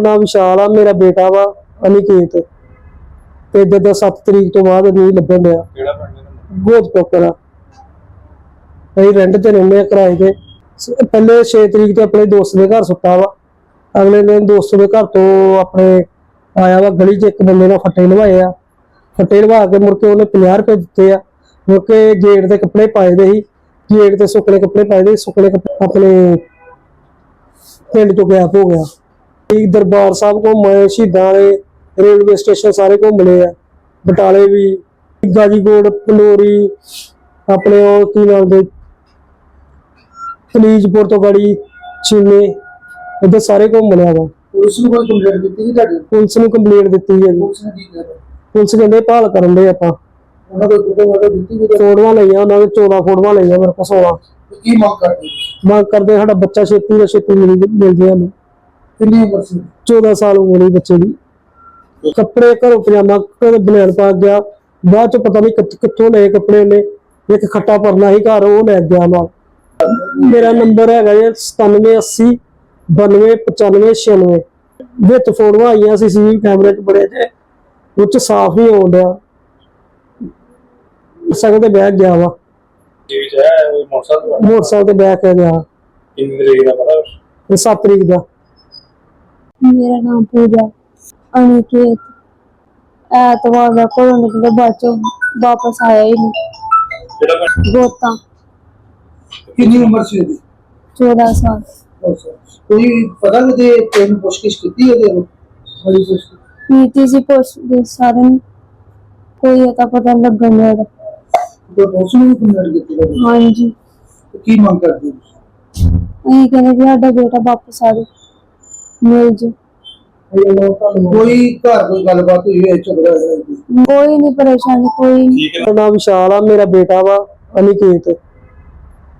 ਮੇਰਾ ਨਾਮ ਵਿਸ਼ਾਲ ਆ ਮੇਰਾ ਬੇਟਾ ਵਾ ਅਨਿਕੇਤ। ਤੇ ਜਦੋਂ 7 ਤਰੀਕ ਤੋਂ ਬਾਅਦ ਨਹੀਂ ਲੱਭਣ ਡਿਆ। ਕਿਹੜਾ ਪਿੰਡ ਹੈ ਗੋਦ ਪੋਕਰਾ ਅਸੀਂ ਰੈਂਟ ਤੇ ਰਹਿੰਦੇ ਆ ਕਿਰਾਏ ਤੇ। ਸ- ਪਹਿਲੇ 6 ਤਰੀਕ ਤੇ ਆਪਣੇ ਦੋਸਤ ਦੇ ਘਰ ਸੁੱਤਾ ਵਾ। ਅਗਲੇ ਦਿਨ ਦੋਸਤ ਦੇ ਘਰ ਤੋਂ ਆਪਣੇ ਆਇਆ ਵਾ ਗਲੀ 'ਚ ਇੱਕ ਬੰਦੇ ਨਾਲ ਫੱਟੇ ਲਵਾਏ ਆ। ਫੱਟੇ ਲਵਾ ਕੇ ਮੁੜ ਕੇ ਉਹਨੇ 50 ਰੁਪਏ ਦਿੱਤੇ ਆ। ਮੁੜ ਕੇ ਗੇਟ ਦੇ ਕੱਪੜੇ ਪਾਏ ਦੇ ਸੀ। ਗੇਟ ਤੇ ਸੁੱਕਣੇ ਕੱਪੜੇ ਪਾਏ ਦੇ ਸੀ, ਸੁੱਕਣੇ ਕੱਪੜੇ ਆਪਣੇ ਪਿੰਡ ਤੋਂ ਗਾਇਬ ਹੋ ਗਿਆ। ਇੱਕ ਦਰਬਾਰ ਸਾਹਿਬ ਘੁੰਮੇ ਸ਼ਹੀਦਾਂ ਵਾਲੇ ਰੇਲਵੇ ਸਟੇਸ਼ਨ ਸਾਰੇ ਘੁੰਮ ਲਏ ਆ। ਬਟਾਲੇ ਵੀ ਗਾਜੀਕੋਟ ਪਲੋਰੀ ਆਪਣੇ ਉਹ ਕੀ ਨਾਮ ਦੇ ਫਲੀਜਪੁਰ ਤੋਂ ਗੜੀ ਚੀਮੇ ਇੱਧਰ ਸਾਰੇ ਘੁੰਮ ਲਿਆ ਵਾ। ਪੁਲਿਸ ਨੂੰ ਕੋਈ ਕੰਪਲੇਂਟ ਦਿੱਤੀ ਸੀ ਤੁਹਾਡੀ? ਪੁਲਿਸ ਨੂੰ ਕੰਪਲੇਂਟ ਦਿੱਤੀ ਹੈ ਜੀ। ਪੁਲਿਸ ਨੇ ਕੀ ਕੀਤਾ ਪੁਲਿਸ ਕਹਿੰਦੇ ਭਾਲ ਕਰਨ ਦੇ ਆਪਾਂ। ਉਹਨਾਂ ਕੋਈ ਫੋਟੋ ਵਾਟੋ ਦਿੱਤੀ ਵੀ ਫੋਟੋਆਂ ਲਈਆਂ ਉਹਨਾਂ ਦੇ 14 ਫੋਟੋਆਂ ਲਈਆਂ ਮੇਰੇ ਕੋਲ 16 ਕੀ ਮੰਗ ਕਰਦੇ ਮੰਗ ਕਰਦੇ ਸਾਡਾ ਬੱਚਾ ਛੇਤੀ ਤੋਂ ਛੇਤੀ ਮਿਲ ਮਿਲ ਜੇ ਕਿੰਨੀ ਉਮਰ ਸੀ? 14 ਸਾਲ ਉਮਰ ਹੀ ਬੱਚੇ ਦੀ। ਕੱਪੜੇ ਘਰੋਂ ਪਜਾਮਾ ਬਨੈਣ ਪਾ ਗਿਆ। ਬਾਅਦ ਚ ਪਤਾ ਨਹੀਂ ਕਿੱਥ- ਲਏ ਕੱਪੜੇ ਨੇ ਇੱਕ ਖੱਟਾ ਪਰਨਾ ਸੀ ਘਰ ਉਹ ਲੈ ਗਿਆ ਨਾਲ। ਮੇਰਾ ਨੰਬਰ ਹੈਗਾ ਜੀ 9780 929596 ਵਿੱਚ ਫੋਟੋਆਂ ਆਈਆਂ ਸੀ ਸੀ ਕੈਮਰੇ 'ਚ ਬੜੇ ਜੇ। ਉਹ 'ਚ ਸਾਫ਼ ਹੀ ਆਉਣ ਡਿਆ। ਸਗੋਂ ਤੇ ਬੈਗ ਗਿਆ ਵਾ। ਹੈ ਮੋਟਰਸਾਈਕਲ ਤੇ ਮੋਟਰਸਾਈਕਲ ਤੇ ਬੈਗ ਗਿਆ। ਕਿੰਨੀ ਤਰੀਕ ਦਾ ਪਤਾ? ਇਹ 7 ਤਰੀਕ ਦਾ। ਮੇਰਾ ਨਾਮ ਪੂਜਾ ਅਨਿਕੇਤ। ਐਤਵਾਰ ਦਾ ਕੋਲੋਂ ਨਿਕਲੇ ਬਾਅਦ ਚੋਂ ਵਾਪਸ ਆਇਆ ਹੀ ਨਹੀਂ। ਪਿੰਡ ਗੋਤਾ। ਕਿੰਨੀ ਉਮਰ ਸੀ ਉਹਦੀ? 14 ਸਾਲ। ਕੋਈ ਪਤਾ ਲੱਗੇ ਤੈਨੂੰ ਪੁੱਛਗਿੱਛ ਕੀਤੀ ਉਹਦੇ ਨੂੰ? ਬੜੀ ਪੁੱਛ ਨੀਤੀ ਸੀ ਪੁੱਛ ਦੇ ਸਾਰਿਆਂ ਨੂੰ। ਕੋਈ ਅਤਾ ਪਤਾ ਨੀ ਲੱਗਣ ਡਿਆ ਉਹਦਾ। ਕੋਈ ਪੁਲਿਸ ਨੂੰ ਵੀ ਕੰਪਲੇਂਟ ਕੀਤੀ ਉਹਦੀ? ਹਾਂਜੀ। ਤੇ ਕੀ ਮੰਗ ਕਰਦੇ ਹੋ ਅਸੀਂ ਕਹਿੰਦੇ ਵੀ ਸਾਡਾ ਬੇਟਾ ਵਾਪਸ ਆ ਜਾਵੇ। ਮਿਲ ਜੇ ਕੋਈ ਘਰ ਕੋਈ ਗੱਲਬਾਤ ਹੋਈ ਹੈ ਝਗੜਾ ਹੋਇਆ ਕੋਈ? ਕੋਈ ਨਹੀਂ ਪਰੇਸ਼ਾਨੀ ਕੋਈ ਨੀ। ਠੀਕ ਹੈ। ਮੇਰਾ ਨਾਮ ਵਿਸ਼ਾਲ ਆ ਮੇਰਾ ਬੇਟਾ ਵਾ ਅਨਿਕੇਤ।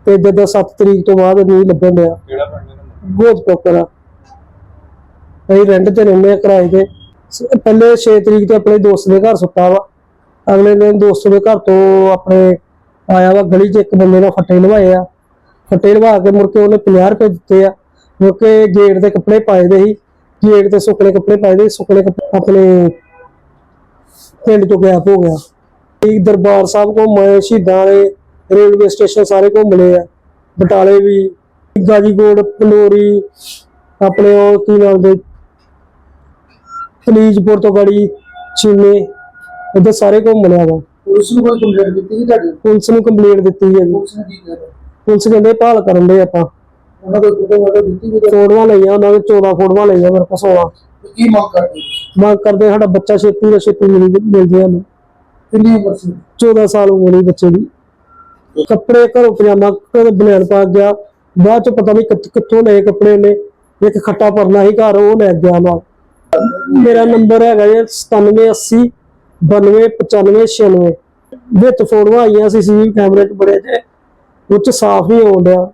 ਤੇ ਜਦੋਂ 7 ਤਰੀਕ ਤੋਂ ਬਾਅਦ ਨਹੀਂ ਲੱਭਣ ਡਿਆ। ਕਿਹੜਾ ਪਿੰਡ ਹੈ ਗੋਦ ਪੋਕਰਾ ਅਸੀਂ ਰੈਂਟ ਤੇ ਰਹਿੰਦੇ ਆ ਕਿਰਾਏ ਤੇ। ਸ- ਪਹਿਲੇ 6 ਤਰੀਕ ਤੇ ਆਪਣੇ ਦੋਸਤ ਦੇ ਘਰ ਸੁੱਤਾ ਵਾ। ਅਗਲੇ ਦਿਨ ਦੋਸਤ ਦੇ ਘਰ ਤੋਂ ਆਪਣੇ ਆਇਆ ਵਾ ਗਲੀ 'ਚ ਇੱਕ ਬੰਦੇ ਨਾਲ ਫੱਟੇ ਲਵਾਏ ਆ। ਫੱਟੇ ਲਵਾ ਕੇ ਮੁੜ ਕੇ ਉਹਨੇ 50 ਰੁਪਏ ਦਿੱਤੇ ਆ। ਮੁੜ ਕੇ ਗੇਟ ਦੇ ਕੱਪੜੇ ਪਾਏ ਦੇ ਸੀ ਗੇਟ ਤੇ ਸੁੱਕਣੇ ਕੱਪੜੇ ਪਾਏ ਦੇ ਸੁੱਕਣੇ ਕੱਪੜੇ ਆਪਣੇ ਪਿੰਡ ਤੋਂ ਗਾਇਬ ਹੋ ਗਿਆ। ਇੱਕ ਦਰਬਾਰ ਸਾਹਿਬ ਘੁੰਮੇ ਸ਼ਹੀਦਾਂ ਵਾਲੇ ਰੇਲਵੇ ਸਟੇਸ਼ਨ ਸਾਰੇ ਘੁੰਮ ਲਏ ਆ। ਬਟਾਲੇ ਵੀ ਗਾਜੀਕੋਟ ਪਲੋਰੀ ਆਪਣੇ ਉਹ ਕੀ ਨਾਮ ਦੇ ਫਲੀਜਪੁਰ ਤੋਂ ਗੜੀ ਚੀਮੇ ਇੱਧਰ ਸਾਰੇ ਘੁੰਮ ਲਿਆ ਵਾ। ਪੁਲਿਸ ਨੂੰ ਕੋਈ ਕੰਪਲੇਂਟ ਦਿੱਤੀ ਸੀ ਤੁਹਾਡੀ? ਪੁਲਿਸ ਨੂੰ ਕੰਪਲੇਂਟ ਦਿੱਤੀ ਹੈ ਜੀ। ਪੁਲਿਸ ਨੇ ਕੀ ਕੀਤਾ ਪੁਲਿਸ ਕਹਿੰਦੇ ਭਾਲ ਕਰਨ ਦੇ ਆਪਾਂ। ਉਹਨਾਂ ਕੋਈ ਫੋਟੋ ਵਾਟੋ ਦਿੱਤੀ ਵੀ ਫੋਟੋਆਂ ਲਈਆਂ ਉਹਨਾਂ ਦੇ 14 ਫੋਟੋਆਂ ਲਈਆਂ ਮੇਰੇ ਕੋਲ 16 ਕੀ ਮੰਗ ਕਰਦੇ ਹੋ ਮੰਗ ਕਰਦੇ ਸਾਡਾ ਬੱਚਾ ਛੇਤੀ ਤੋਂ ਛੇਤੀ ਮਿਲ ਮਿਲ ਜੇ ਸਾਨੂੰ। ਕਿੰਨੀ ਉਮਰ ਸੀ? 14 ਸਾਲ ਉਮਰ ਹੀ ਬੱਚੇ ਦੀ। ਕੱਪੜੇ ਘਰੋਂ ਪਜਾਮਾ ਘਰੋਂ ਬਨੈਣ ਪਾ ਗਿਆ। ਬਾਅਦ ਚ ਪਤਾ ਨਹੀਂ ਕਿੱਥ- ਲਏ ਕੱਪੜੇ ਨੇ ਇੱਕ ਖੱਟਾ ਪਰਨਾ ਸੀ ਘਰ ਉਹ ਲੈ ਗਿਆ ਨਾਲ। ਮੇਰਾ ਨੰਬਰ ਹੈਗਾ ਜੀ 9780 929596 ਵਿੱਚ ਫੋਟੋਆਂ ਆਈਆਂ ਸੀ ਸੀ ਕੈਮਰੇ 'ਚ ਬੜੇ ਜੇ। ਉਹ 'ਚ ਸਾਫ਼ ਹੀ ਆਉਣ ਡਿਆ।